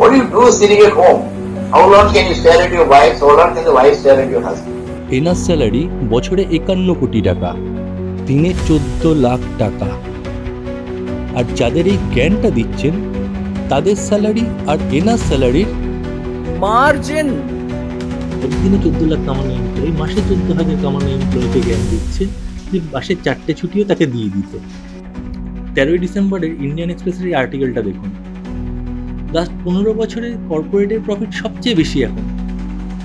What do you do sitting at home? How long can you stare at your wife? How long can the wife stare at your husband? এনার salary বছরে একান্ন কোটি টাকা দিনে চোদ্দ লাখ টাকা আর যাদের এই জ্ঞানটা দিচ্ছেন তাদের স্যালারি আর এনার স্যালারির মার্জিন একদিনে চোদ্দ লাখ কামানো এমপ্লয়ি মাসে চোদ্দ হাজার কামানো এমপ্লয়িকে জ্ঞান দিচ্ছে যে মাসে চারটে ছুটিও তাকে দিয়ে দিত তেরোই ডিসেম্বরের ইন্ডিয়ান এক্সপ্রেসের এই আর্টিকেলটা দেখুন লাস্ট পনেরো বছরে কর্পোরেটের প্রফিট সবচেয়ে বেশি এখন।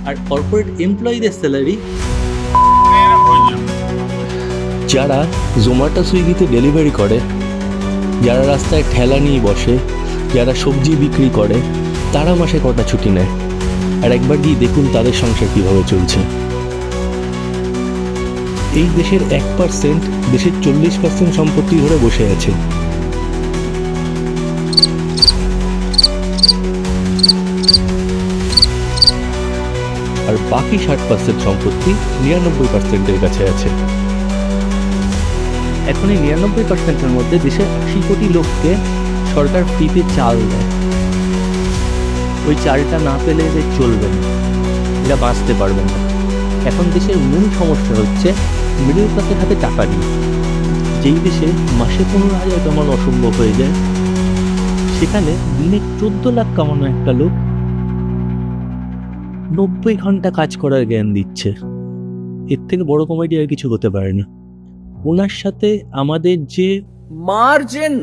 আর কর্পোরেট এমপ্লয়ীদের স্যালারি যারা জোম্যাটো সুইগিতে ডেলিভারি করে, যারা রাস্তায় ঠেলা নিয়ে বসে, যারা সবজি বিক্রি করে, তারা মাসে কটা ছুটি নেয়। আর একবার গিয়ে দেখুন তাদের সংসার কীভাবে চলছে। এই দেশের এক পার্সেন্ট দেশের চল্লিশ পার্সেন্ট সম্পত্তি ধরে বসে আছে। আর বাকি ষাট পার্সেন্ট সম্পত্তি নিরানব্বই পার্সেন্টের কাছে আছে। এখন এই নিরানব্বই পার্সেন্টের মধ্যে দেশের আশি কোটি লোককে সরকার ফ্রিতে চাল দেয়। ওই চালটা না পেলে এদের চলবে না। এরা বাঁচতে পারবে না। এখন দেশের মূল সমস্যা হচ্ছে মিডল ক্লাসের হাতে টাকা নেই। যেই দেশে মাসে পনেরো হাজার কামানো অসম্ভব হয়ে যায় সেখানে দিনে চোদ্দ লাখ কামানো একটা লোক নব্বই ঘণ্টা কাজ করার জ্ঞান দিচ্ছে। এর থেকে বড় কমেডি আর কিছু হতে পারে না। ওনার সাথে আমাদের যে মার্জিন